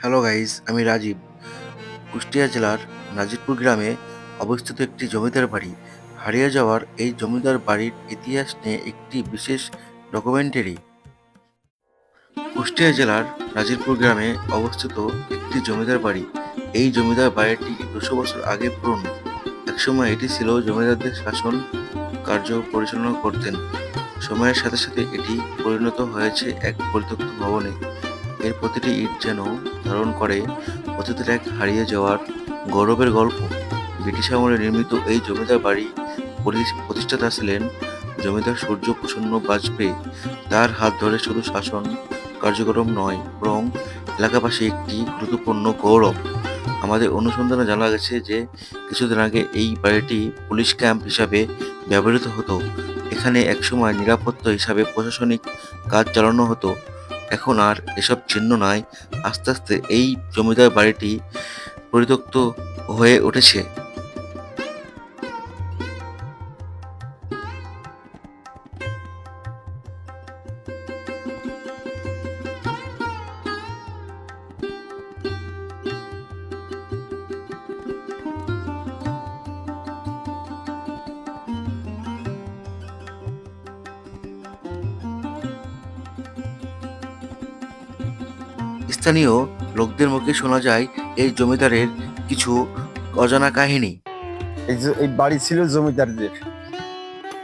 Hello guys আমি রাজীব। কুষ্টিয়া জেলার নাজিরপুর গ্রামে অবস্থিত একটি জমিদার বাড়ি। হারিয়ে যাওয়ার এই জমিদার বাড়ির ইতিহাস নিয়ে একটি বিশেষ ডকুমেন্টারি কুষ্টিয়া জেলার নাজিরপুর গ্রামে অবস্থিত একটি জমিদার বাড়ি। এই জমিদার বাড়িটি দুশো বছর আগে পুরনো একসময় এটি ছিল জমিদারদের শাসন কার্য পরিচালনা করতেন। সময়ের সাথে সাথে এটি পরিণত হয়েছে এক পরিত্যক্ত ভবনে। এর প্রতিটি ইট যেন ধারণ করে, অতীতের এক হারিয়ে যাওয়ার গৌরবের গল্প। ব্রিটিশ আমলে নির্মিত এই জমিদার বাড়ি পরি- প্রতিষ্ঠাতা ছিলেন জমিদার সূর্য প্রসন্ন বাজপেয়ী। তার হাত ধরে শুধু শাসন কার্যক্রম নয়, বরং এলাকাবাসী একটি গুরুত্বপূর্ণ গৌরব। আমাদের অনুসন্ধানে জানা গেছে যে, কিছুদিন আগে এই বাড়িটি পুলিশ ক্যাম্প হিসাবে ব্যবহৃত হতো। এখানে একসময় নিরাপত্তা হিসাবে প্রশাসনিক কাজ চালানো হতো। এখন আর এসব চিহ্ন নাই। আস্তে আস্তে এই জমিদার বাড়িটি পরিত্যক্ত হয়ে উঠেছে। স্থানীয় লোকদের মুখে শোনা যায় এই জমিদারের কিছু অজানা কাহিনী। এই এই বাড়ি ছিল জমিদারদের।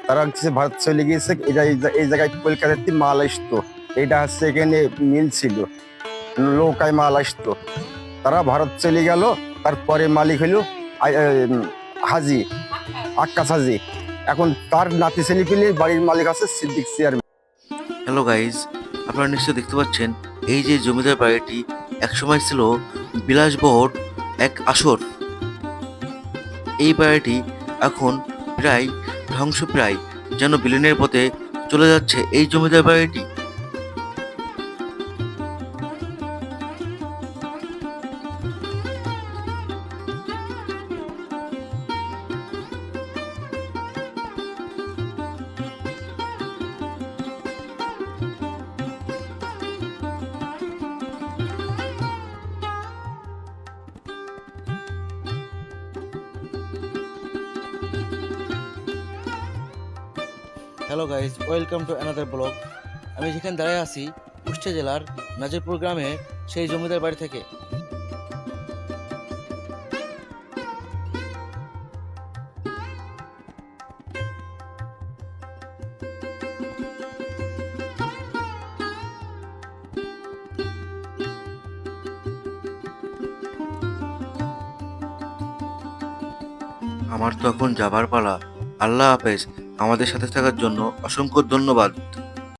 তারা হচ্ছে ভারত চলে গিয়েছে এটা এই জায়গায় কলকাতার মাল আসতো। এটা হচ্ছে এখানে মিল ছিল নৌকায় মাল আসতো। তারা ভারত চলে গেল তারপরে মালিক এম, হাজি আক্কাস হাজি। এখন তার নাতি ছেলে পেলে বাড়ির মালিক আছে সিদ্দিক চেয়ারম্যান। হ্যালো গাইজ আপনারা নিশ্চয়ই দেখতে পাচ্ছেন, এই যে জমিদার বাড়িটি একসময় ছিল বিলাসবহর এক আসর। এই বাড়িটি এখন প্রায় ধ্বংসপ্রায়, যেন বিলীনের পথে চলে যাচ্ছে এই জমিদার বাড়িটি। Hello guys welcome to another blog আমি যেখানে দাঁড়িয়ে আছি, কুষ্টিয়া জেলার নাজিরপুর গ্রামে সেই জমিদার বাড়ি থেকে। আমার তখন যাবার পালা, আল্লাহ হাফেজ। আমাদের সাথে থাকার জন্য অসংখ্য ধন্যবাদ।